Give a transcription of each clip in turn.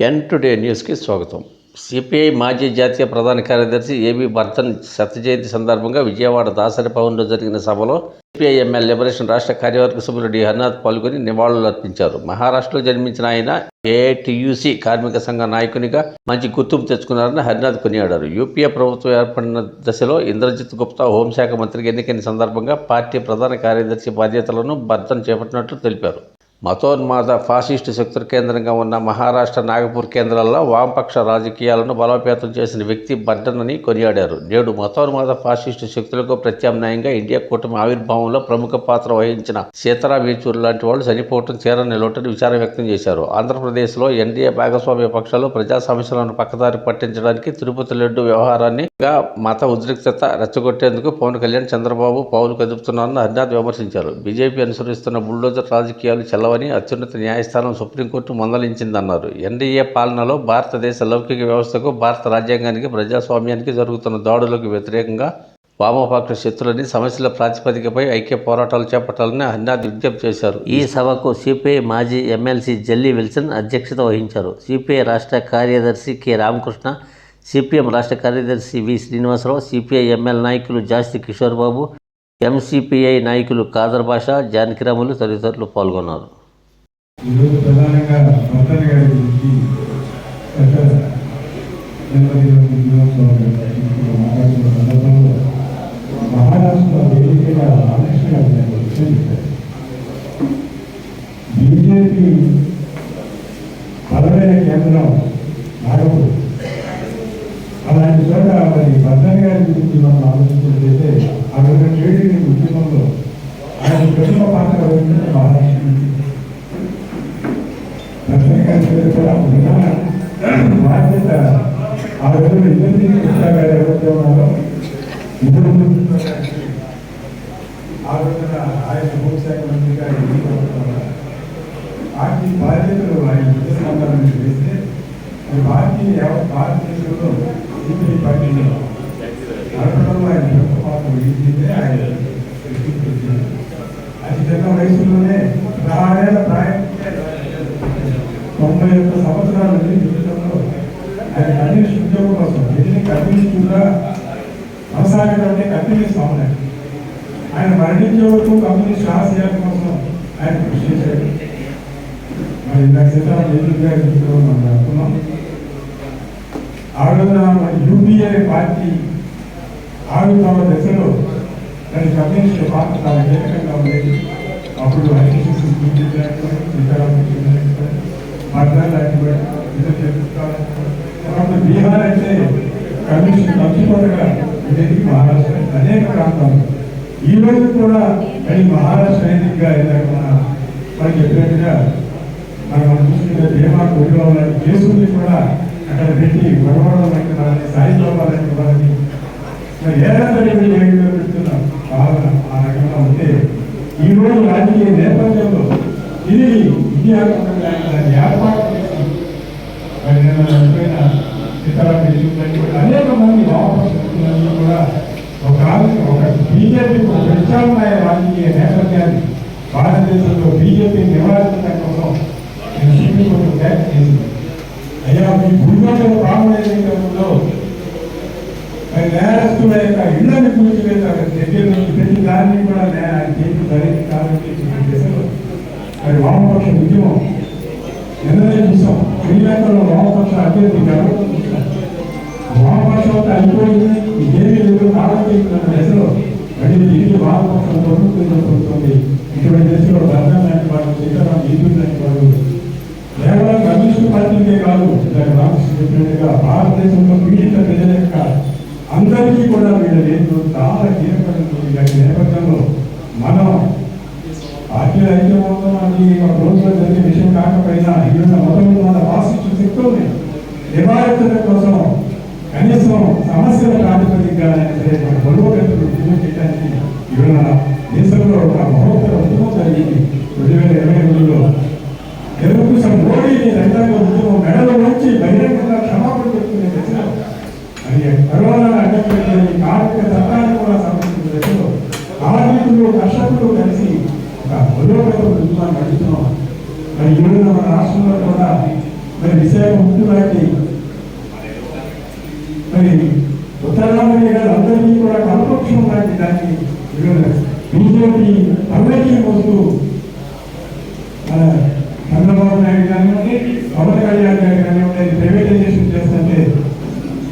ఎన్ today న్యూస్కి స్వాగతం. CPI మాజీ జాతీయ ప్రధాన కార్యదర్శి ఏబి బర్ధన్ శత జయంతి సందర్భంగా విజయవాడ దాసరి భవన్లో జరిగిన సభలో సిపిఐ ఎంఎల్ లిబరేషన్ రాష్ట్ర కార్యవర్గ సభ్యులు డి. హర్నాథ్ పాల్గొని నివాళులు అర్పించారు మహారాష్ట్రలో జన్మించిన ఆయన ఏఐటియుసి కార్మిక సంఘ నాయకునిగా మంచి గుర్తింపు తెచ్చుకున్నారని హరినాథ్ కొనియాడారు. యూపీఏ ప్రభుత్వం ఏర్పడిన దశలో ఇంద్రజిత్ గుప్తా హోంశాఖ మంత్రిగా ఎన్నికైన సందర్భంగా పార్టీ ప్రధాన కార్యదర్శి బాధ్యతలను భర్తను చేపట్టినట్లు తెలిపారు. మతోన్మాద ఫాసిస్టు శక్తుల కేంద్రంగా ఉన్న మహారాష్ట్ర నాగపూర్ కేంద్రాల్లో వామపక్ష రాజకీయాలను బలోపేతం చేసిన వ్యక్తి బర్డన్ అని కొనియాడారు. నేడు మతోన్మాద ఫాసిస్టు శక్తులకు ప్రత్యామ్నాయంగా ఇండియా కూటమి ఆవిర్భావంలో ప్రముఖ పాత్ర వహించిన సీతారాం యేచూరి లాంటి వాళ్ళు చనిపోవటం తీరని లోటని విచారం వ్యక్తం చేశారు. ఆంధ్రప్రదేశ్లో ఎన్డీఏ భాగస్వామ్య పక్షాలు ప్రజా సమస్యలను పక్కదారి పట్టించడానికి తిరుపతి లడ్డు వ్యవహారాన్ని మత ఉద్రిక్తత రెచ్చగొట్టేందుకు పవన్ కళ్యాణ్ చంద్రబాబు పౌలు కదుపుతున్నారని హరినాథ్ విమర్శించారు. బీజేపీ అనుసరిస్తున్న బుల్డోజర్ రాజకీయాలు చల్ల చెల్లవని అత్యున్నత న్యాయస్థానం సుప్రీంకోర్టు మందలించిందన్నారు. ఎన్డీఏ పాలనలో భారతదేశ లౌకిక వ్యవస్థకు భారత రాజ్యాంగానికి ప్రజాస్వామ్యానికి జరుగుతున్న దాడులకు వ్యతిరేకంగా వామపక్ష శక్తులని సమస్యల ప్రాతిపదికపై ఐక్య పోరాటాలు చేపట్టాలని హరినాథ్ విజ్ఞప్తి చేశారు. ఈ సభకు సిపిఐ మాజీ ఎమ్మెల్సీ జల్లి విల్సన్ అధ్యక్షత వహించారు. సిపిఐ రాష్ట్ర కార్యదర్శి కె. రామకృష్ణ సిపిఎం రాష్ట్ర కార్యదర్శి వి. శ్రీనివాసరావు సిపిఐ ఎంఎల్ నాయకులు జాస్తి కిషోర్ బాబు ఎంసీపీఐ నాయకులు కాదర్ భాష జానకిరాములు తదితరులు పాల్గొన్నారు. ఈరోజు ప్రధానంగా భర్తన గారి గురించి గత జన్మదిన దినోత్సవం ఇప్పుడు మాట్లాడుతున్న సందర్భంలో మహారాష్ట్ర వేదికగా రామకృష్ణ గారు నాకు ఒక విషయం చెప్పారు బీజేపీ బలమైన కేంద్రం నాగపూర్ అలాంటి చోట మరి భర్తన గారి గురించి మనం ఆలోచించినట్లయితే ఆ రోజు ట్రేడింగ్ ఉద్యమంలో ఆయన ప్రముఖ పాత్ర వహించిన మహారాష్ట్ర నుంచి రజనీకాంత్ కూడా ప్రధాన బాధ్యత ఆ రోజున ఇద్దరిని కృష్ణ గారు ఎవరైతే ఉన్నారో ఇద్దరు ఆ రోజున ఆయన హోంశాఖ మంత్రిగా ఎన్నికవుతున్నారు. పార్టీ బాధ్యతలు ఆయన ఇద్దరు సంబంధం వేస్తే భారతీయ భారతదేశంలో సిపిఐ నడపడంలో ఆయన ప్రముఖ పాత్ర వహించిందే ఆయన అతి చిన్న వయసులోనే పదహారేళ్ళ ప్రాయం తొంభై ఒక్క సంవత్సరాల జీవితంలో ఆయన కమ్యూనిస్ట్ ఉద్యోగం కోసం ఎన్ని కమ్యూనిస్టుగా కొనసాగడం అంటే కమ్యూనిస్ట్ అవునాయి ఆయన మరణించే వరకు కమ్యూనిస్ట్ ఆశయాల కోసం ఆయన కృషి చేశాడు. మరి ఇందాక సీతారాం జైలు ఆ రోజున యూపీఏ పార్టీ ఆవిర్భావ దశలో దాని కమ్యూనిస్ట్ పార్టీ చాలా కీలకంగా ఉండేది. అప్పుడు ఐటీసీ సీతారాం తర్వాత బీహార్ అయితే కమ్యూనిస్ట్ తప్పిపోతగా ఉండేది మహారాష్ట్ర అనేక ప్రాంతాలు. ఈ రోజు కూడా అది మహారాష్ట్ర వేదికగా ఇందాక మన మనం చెప్పినట్టుగా మనం చూసుకునే భీమా కొరిలో లాంటి కూడా అక్కడ పెట్టి గొడవడం లాంటి వాళ్ళని సాయిబాబా లాంటి వాళ్ళని మరి ఏడాది పెడుతున్న భావన ఆ రకంగా ఉంటే ఈరోజు రాజకీయ నేపథ్యంలో ఇది ఇండియా ఏర్పాటు చేసి మరి నిన్న చనిపోయిన సీతారాం అనేక మంది వామపక్ష కూడా ఒక ఒక బీజేపీ ప్రత్యామ్నాయ రాజకీయ నేపథ్యాన్ని భారతదేశంలో బీజేపీ నివారణ కోసం నేను సుప్రీంకోర్టు వ్యాఖ్య చేసింది అయ్యా మీ భూమిలో ప్రాముఖ్యంలో మరి నేరస్తుల యొక్క ఇళ్ళను దగ్గర ప్రతి దాన్ని కూడా నే- ఆయన చేసి సరైన కాలం చేసి దిశలో వామపక్ష ఉద్యమం. నిన్ననే చూసాం శ్రీలంకలో వామపక్ష అభ్యర్థించారు ఎవరో? చూసాం వామపక్షం అయిపోయింది ఇదేమీ లేదు కాలం దశలో మళ్ళీ తిరిగి వామపక్షం ప్రభుత్వం జరుగుతుంది ఇటువంటి దశలో ధర్నా లాంటి వాళ్ళు సీతారాం ఏపీ లాంటి వాళ్ళు కేవలం కమ్యూనిస్ట్ పార్టీకే కాదు ఇందాక రామకృష్ణ చెప్పినట్టుగా భారతదేశంలో పీడిత ప్రజల యొక్క అందరికీ కూడా వీళ్ళ లేదు చాలా కీలకమైన ఇలాంటి నేపథ్యంలో మనం పార్టీల ఐక్యమవుతాం అది ఒక రోజులో జరిగే విషయం కాకపోయినా ఈరోజు మొదలు మన వాసిష్ట శక్తుల్ని నివారించడం కోసం కనీసం సమస్యల ప్రాతిపదికగా సరే మన బరువుగతులు ఉద్యమం చేయడానికి ఇవాళ దేశంలో ఒక మహోత్తర ఉద్యమం జరిగింది. రెండు వేల ఇరవై రెండులో. తెలుగుదేశం మోడీని రైతాంగ ఉద్యమం మెడలో నుంచి బహిరంగంగా క్షమాపణ చెప్తున్న దశలో. అది కరోనా అడ్డపెట్టిన కార్మిక చట్టాన్ని కూడా సమర్పించిన కార్మికులు కర్షకులు కలిసి ఒక పురోగతి ఉద్యమాన్ని నడుస్తున్నాం మరి ఈరోజు మన రాష్ట్రంలో కూడా మరి విశాఖ ముందు మరి ఉత్తరాంధ్ర గారు అందరికీ కూడా కల్పక్షం లాంటి దాన్ని బీజేపీ అందరికీ మోస్తూ మన చంద్రబాబు నాయుడు కానివ్వండి పవన్ కళ్యాణ్ గారు కానివ్వండి ప్రైవేటైజేషన్ చేస్తుంటే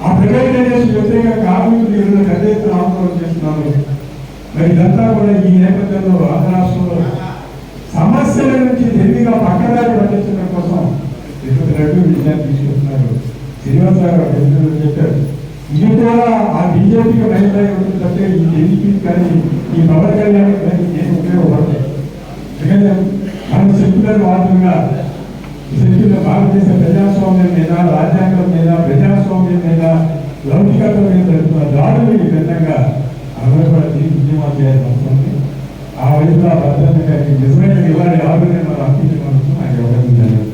ఆ ప్రైవేటైజేషన్ వ్యతిరేక కార్మికులు ఈరోజు పెద్ద ఎత్తున ఆందోళన చేస్తున్నారు మరి ఇదంతా కూడా ఈ నేపథ్యంలో ఆంధ్ర రాష్ట్రంలో సమస్యల నుంచి తెలివిగా పక్కదారి పట్టించడం కోసం తిరుపతి రెడ్డి విజయాన్ని తీసుకుంటున్నారు. శ్రీనివాస గారు చెప్పారు. ఇది కూడా ఆ బీజేపీకి బయలుదేరి ఉంటుంది తప్పితే ఈ ఢిల్లీకి కానీ ఈ పవన్ కళ్యాణ్ కానీ ఏం ఉపయోగపడతాయి ఎందుకంటే మనం సెక్యులర్ వాదులుగా సెక్యులర్ భారతదేశ ప్రజాస్వామ్యం మీద రాజ్యాంగం మీద ప్రజాస్వామ్యం మీద లౌకికమైన దాడులు ఈ విధంగా అమలుపడి ఉద్యమం చేయాల్సి వస్తుంది. ఆ వైపు ఆ భద్రత నిజమైన నివారణ ఆరోగ్యం అర్పించడం అర్పించగలుగుతూ నాకు ఇవ్వడం జరిగింది